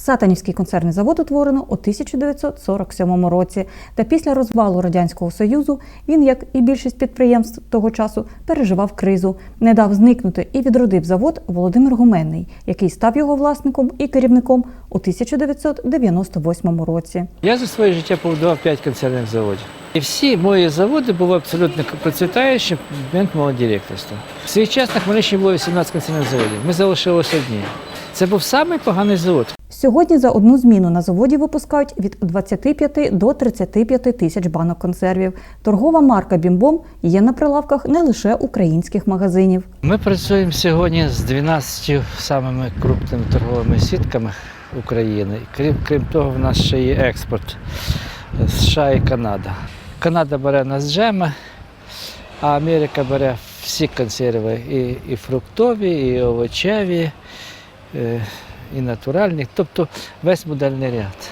Сатанівський концерний завод утворено у 1947 році. Та після розвалу радянського союзу він, як і більшість підприємств того часу, переживав кризу, не дав зникнути і відродив завод Володимир Гуменний, який став його власником і керівником у 1998 році. Я за своє життя побудував 5 концерних заводів. І всі мої заводи були абсолютно процвітаючі в момент мого директорства. В свій час на Хмельниччині було 18 концерних заводів. Ми залишилися одні. Це був самий поганий завод. Сьогодні за одну зміну на заводі випускають від 25 до 35 тисяч банок консервів. Торгова марка Бімбом є на прилавках не лише українських магазинів. Ми працюємо сьогодні з 12 самими крупними торговими сітками України. Крім, крім того, в нас ще є експорт США і Канада. Канада бере нас джеми, а Америка бере всі консерви, і, і фруктові, і овочеві, і натуральні, тобто весь модельний ряд.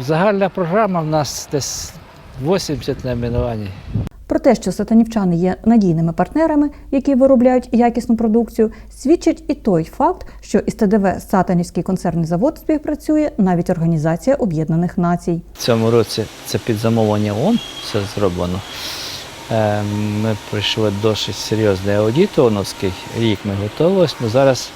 Загальна програма в нас десь 80 найменувань. Про те, що сатанівчани є надійними партнерами, які виробляють якісну продукцію, свідчить і той факт, що із ТДВ Сатанівський концерний завод співпрацює навіть Організація Об'єднаних Націй. В цьому році це під замовлення ООН все зроблено. Е, Ми пройшли досить серйозний аудит ООНовський, рік ми готувалися, але зараз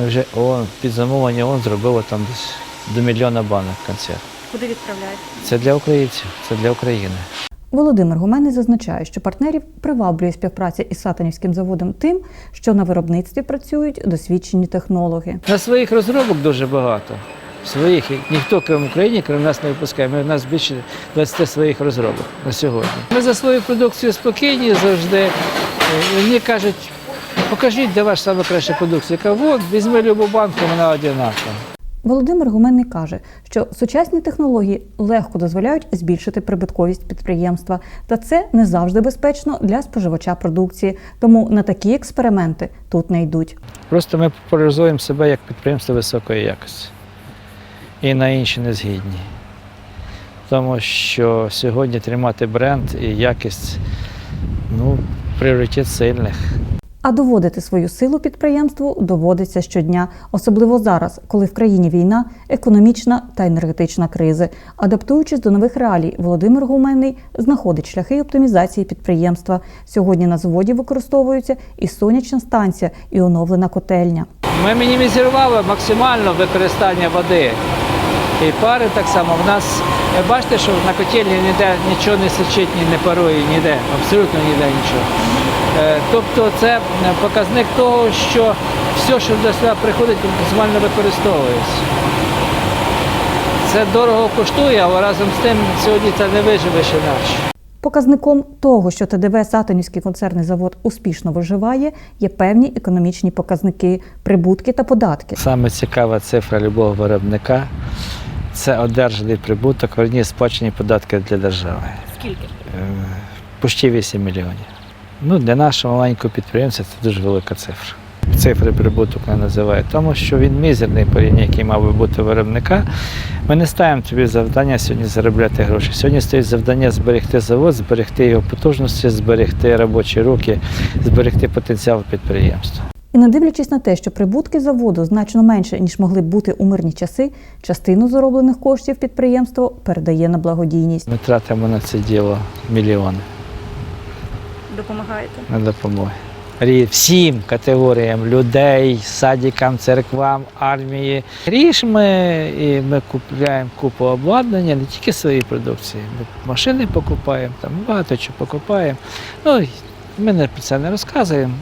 ми вже ООН, під замовлення ООН зробили там десь до мільйона банок концерт. Куди відправляють? Це для українців, це для України. Володимир Гуменний зазначає, що партнерів приваблює співпраця із Сатанівським заводом тим, що на виробництві працюють досвідчені технологи. На своїх розробок дуже багато. Своїх ніхто крім України, крім нас не випускає. Ми в нас більше 20 своїх розробок на сьогодні. Ми за свою продукцію спокійні завжди. Мені кажуть, покажіть, де ваша найкраща продукція. Я кажу, от, візьми любу банку, вона одинакова. Володимир Гуменний каже, що сучасні технології легко дозволяють збільшити прибутковість підприємства, та це не завжди безпечно для споживача продукції. Тому на такі експерименти тут не йдуть. Просто ми популяризуємо себе як підприємство високої якості. І на інші не згідні. Тому що сьогодні тримати бренд і якість ну, пріоритет сильних. А доводити свою силу підприємству доводиться щодня, особливо зараз, коли в країні війна, економічна та енергетична кризи. Адаптуючись до нових реалій, Володимир Гуменний знаходить шляхи оптимізації підприємства. Сьогодні на заводі використовуються і сонячна станція, і оновлена котельня. Ми мінімізували максимально використання води. І пари так само. В нас, бачите, що на котельні ніде нічого не сичить, ні не парує, ніде, абсолютно ніде нічого. Е, Тобто це показник того, що все, що до сюди приходить, максимально використовується. Це дорого коштує, але разом з тим сьогодні це не виживе ще наш. Показником того, що ТДВ Сатанівський концерний завод успішно виживає, є певні економічні показники, прибутки та податки. Саме цікава цифра любого виробника це одержаний прибуток, верні сплачені податки для держави. Скільки? Е, Почти 8 мільйонів. Ну, для нашого маленького підприємця це дуже велика цифра. Цифри прибуток не називають, тому що він мізерний порівняно, який мав би бути виробника. Ми не ставимо тобі завдання сьогодні заробляти гроші. Сьогодні стоїть завдання зберегти завод, зберегти його потужності, зберегти робочі руки, зберегти потенціал підприємства. І не дивлячись на те, що прибутки заводу значно менше, ніж могли б бути у мирні часи, частину зароблених коштів підприємство передає на благодійність. Ми тратимо на це діло мільйони. Допомагаєте? на допомогу. Рі- Всім категоріям людей, садикам, церквам, армії. Ріж ми і ми купуємо купу обладнання, не тільки свої продукції. Ми машини покупаємо, там багато чого покупаємо. Ну, і ми не про це не розказуємо.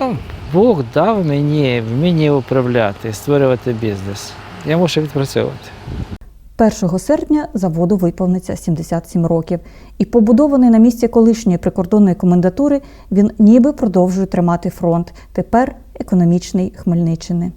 Ну, Бог дав мені вміння управляти, створювати бізнес. Я мушу відпрацьовувати. 1 серпня заводу виповниться 77 років, і побудований на місці колишньої прикордонної комендатури, він ніби продовжує тримати фронт. Тепер економічний Хмельниччини.